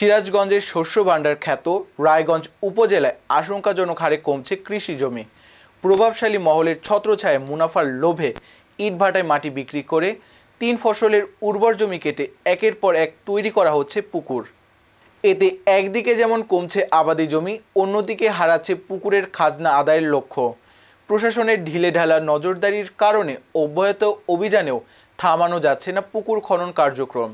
সিরাজগঞ্জের শস্য ভাণ্ডার খ্যাত রায়গঞ্জ উপজেলায় আশঙ্কাজনক হারে কমছে কৃষি জমি। প্রভাবশালী মহলের ছত্রছায়ায় মুনাফার লোভে ইটভাটায় মাটি বিক্রি করে তিন ফসলের উর্বর জমি কেটে একের পর এক তৈরি করা হচ্ছে পুকুর। এতে একদিকে যেমন কমছে আবাদি জমি, অন্যদিকে হারাচ্ছে পুকুরের খাজনা আদায়ের লক্ষ্য। প্রশাসনের ঢিলে ঢালা নজরদারির কারণে অব্যাহত অভিযানেও থামানো যাচ্ছে না পুকুর খনন কার্যক্রম।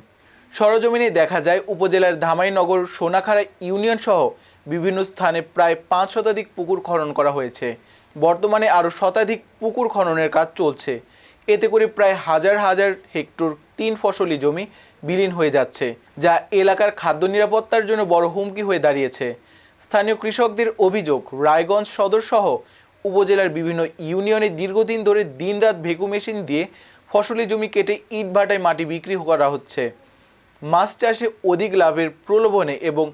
সরজমিনে দেখা যায় উপজেলার ধামাইনগর, সোনাখাড়া ইউনিয়ন সহ বিভিন্ন স্থানে প্রায় পাঁচ শতাধিক পুকুর খনন করা হয়েছে। বর্তমানে আরও শতাধিক পুকুর খননের কাজ চলছে। এতে করে প্রায় হাজার হাজার হেক্টর তিন ফসলি জমি বিলীন হয়ে যাচ্ছে, যা এলাকার খাদ্য নিরাপত্তার জন্য বড় হুমকি হয়ে দাঁড়িয়েছে। স্থানীয় কৃষকদের অভিযোগ, রায়গঞ্জ সদর সহ উপজেলার বিভিন্ন ইউনিয়নে দীর্ঘদিন ধরে দিনরাত ভেকু মেশিন দিয়ে ফসলি জমি কেটে ইট ভাটায় মাটি বিক্রি করা হচ্ছে। মাছ চাষে অধিক লাভের প্রলোভনে এবং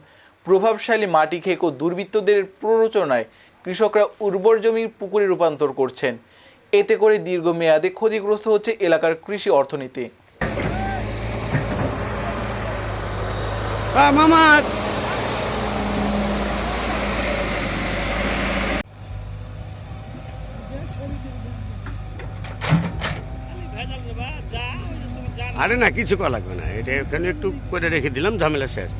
প্রভাবশালী মাটি খেকো দুর্বৃত্তদের প্ররোচনায় কৃষকরা উর্বর জমির পুকুরে রূপান্তর করছেন। এতে করে দীর্ঘমেয়াদে ক্ষতিগ্রস্ত হচ্ছে এলাকার কৃষি অর্থনীতি। মামার আরে না কিছু করা লাগবে না। এটা এখানে একটু করে রেখে দিলাম ঝামেলা শেষ।